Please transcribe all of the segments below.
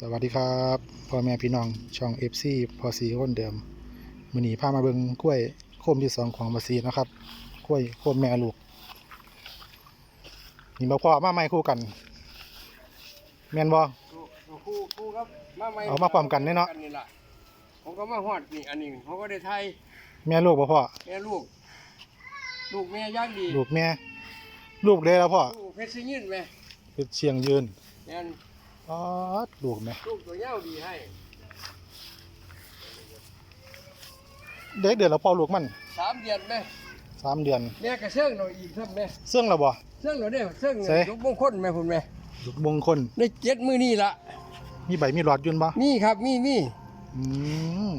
สวัสดีครับพ่อแม่พี่น้องช่อง FC พอสีคนเดิมมือนีพามาเบิ่งกล้วยโคมที่สองของบาซีนะครับกล้วยโคมแม่ลูกนี่มาพ่อมาไม่คู่กันแม่นบ่คู่คู่ครับมาใหม่เอามาพร้อมกันเนี่ยเนาะล่ผมก็มาฮอดนี่อันนี้เขาก็ได้ไทยแม่ลูกบ่พ่อแม่ลูก ลูกแม่ย่างดีลูกแม่ลูกเลยแล้วพ่อลูกเพชรซิยินไหมเป็นเชียงยืนแม่น อ๋อลูกแม่ลูกตัวเย้าดีให้เด็กเดือนแล้วพ่อลูกมันสามเดือนไหมสามเดือนแม่กระเชื่องเราอีกครับแม่เสื่องแล้วบ่เชื่องเราเนี่ยเชื่องใส่ยกมงคลไหมคุณแม่ลูกมงคลได้เจ็ดมือนี่ละมีใบมีหลอดอยืนบ่มีครับมีมีอืม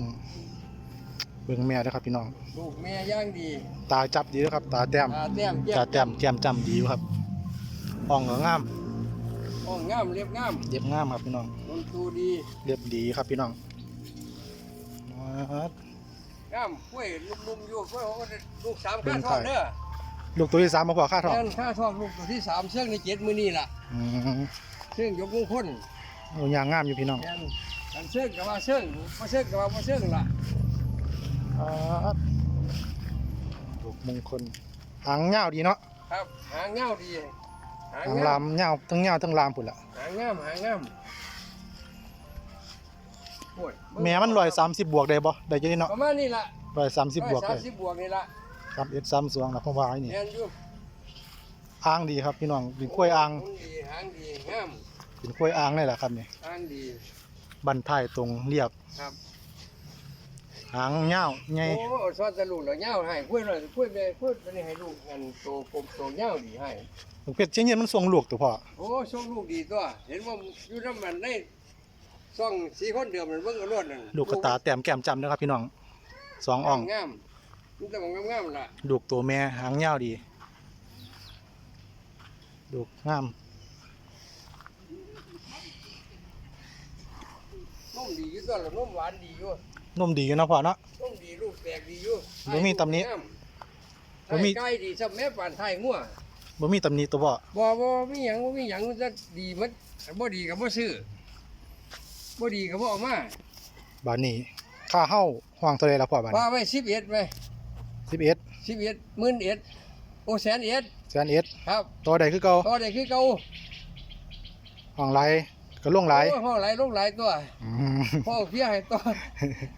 เบิ่งแม่เด้อครับพี่น้อง ลูกแม่ย่างดี ตาจับดีเด้อครับ ตาแต้มตาแต้มตาแต้มแก้มจำดีอยู่ครับอ่องก็งาม อ่องงามเรียบงามเรียบงามครับพี่น้องนนตูดีเรียบดีครับพี่น้องครับงามกล้วยลุ่มๆอยู่กล้วยเขาก็ได้ลูกสามเป็ข้านทองไข่เด้อลูกตัวที่สามมาพอค่าทองแม่นข้าทองลูกตัวที่สามเชื่องในเจ็ดมือนี่ล่ะอืมเชื่องยกมงคลโอ้ยางงามอยู่พี่น้องแม่นอันเชื่องกับว่าเชื่องบ่เชื่องกับว่าบ่เชื่องล่ะครับลูกมงคลหางเงาวดีเนาะครับหางเงาดี หางหางงาลามมเงาวทั้งเงาวทั้งลามพุ่นละหางงามหางงามโอ้ยแม่มันร้อยสามสิบบวกได้บ่ได้จังนี้เนาะประมาณนี้ล่ะร้อยสามสิบบวกสาได้มสิบบวกนี่ล่ะสามเอ็ดสามสองนะผมว่าไอ้นี่แม่นอยู่อ่างดีครับพี่น้องเป็นกล้วยอ่างหุ่นดีหางดีงามเป็นกล้วยอ่างนี่แหละครับนี่หางดี บันท้ายตรงเรียบครับ หางเงาวใหญ่โอ้ซอสตะลูกแล้วเงาให้กล้วยหน่อยกล้วยไปกล้วยไปนี่ให้ลูกอันโตกลมโตเงาดีให้เพชรเชียงยืนมันทรงลูกตัวพ่อโอ้ส่งลูกดีตัว เห็นว่าอยู่น้ำมันได้ซ่องสีคนเดียวมันเบิ่งเอารวดนั่นลูกกระตาแต้มแก้มจำนะครับพี่น้องสองอ่องงามมันแต่มันงามๆล่ะลูกตัวแม่หางยาวดีลูกงามนมดีอยู่ตัวละนมหวานดีอยู่ นมดีอยู่เนาะพ่อเนาะนมดีลูกแตกดีอยู่บ่มีตำหนิงามบ่มีไก่ดีซับแม่ปานไทยงัวบ่มีตำหนิตัวพ่อบ่บ่มีหยังบ่มีหยังมันจะดีมันบ่ดีก็บ่ซื้อบ่ดีก็บ่เอามาบานนี้ค่าเฮ้าห่วงเท่าไรละพ่อบานว่าไว้11ไว้สิบเอ็ด11หมื่นเอ็ดโอ้แสนเอ็ดแสนเอ็ดครับตัวใดคือเก่าต่อได้คือเก่าห่วงไร ก็ล่วงไรโอ้ห้องหลายลงหลายตัวอืมพ่อเพียให้ต่อ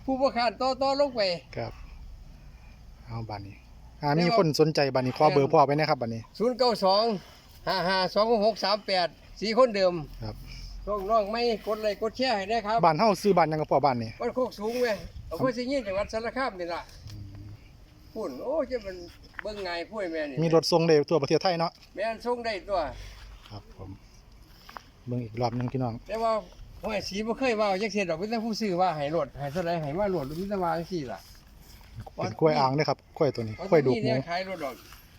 ผู้บ่ขาดต่อต่อลงไป ครับเอาบานนี้อ่ามีคนสนใจบานนี้ขอเบอร์พ่อไปนะครับบานนี้ 092 552638สีคนเดิมครับ น้องน้องไม่กดไลค์กดแชร์ให้นะครับ บ้านเฮ้าซื้อบ้านหยังกับพ่อบ้านนี่มันโคกสูงเว้ยเอาเพื่อสิยินจังหวัดสารคามนี่ล่ะพุ่นโอ้จะเป็นเบิ่งไงพ่วยแม่นี่มีรถส่งได้ทั่วประเทศไทยเนาะ แม่นส่งได้ตัว ครับผม เบิ่งอีกรอบหนึงพี่น้อง แต่ว่าห้อยสีบ่เคยว่าจักเสียดอกมีแต่ผู้ซื้อว่าให้รถให้เท่าใดให้มาโหลดมีแต่ว่าจังซี่ล่ะเป็นกล้วยอ่างเด้อครับกล้วยตัวนี้กล้วยดูกหมู เนี่ยขายรถดอก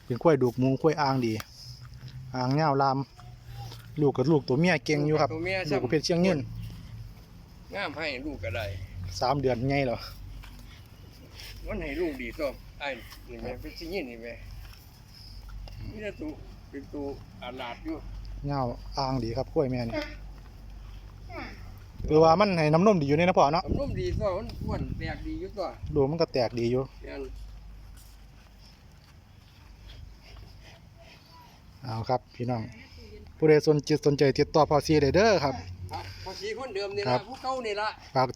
เป็นกล้วยดูกหมูกล้วยอ่างดี อ่างเงาวลาม ลูกกับลูกตัวเมียเก่งอยู่ครับ ตัวเมียลูกกับเพชรเชียงยืนงามให้ลูกก็ได้ สามเดือนไงเหรอมันให้ลูกดีตัวไอ้นี่แม่เป็นสิยินนี่แม่มีแต่ตัวเป็นตัวอาลาดอยู่ เงาวอ่างดีครับกล้วยแม่นี่คือว่ามันให้น้ำนมดีอยู่ในนะพ่อเนาะอารมณ์ดีตัวมันอ้วนแปลกดีอยู่ตัวดูมันก็แตกดีอยู่แม่นเอาครับพี่น้องผู้ใดสนจิตสนใจติดต่อพอซีได้เด้อครับ ครับภาษีคนเดิมนี่ครัละบ ผู้เก่านี่ละฝาก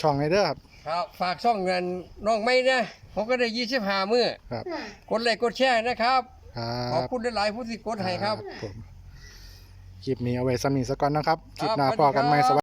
ช่องให้เด้อครับครับ ฝากช่องเงินน้องไม่นะผมก็ได้ยี่สิบห้ามือครับกดไลค์กดแชร์นะครับ ครัขอบบคุณหลายๆผู้ที่กดให้ครับ ผม คลิปนี้เอาไว้สำนีสักก่อนนะครับ คลิปหน้าครับพอกันไหมสวัสดีครับสวัสดี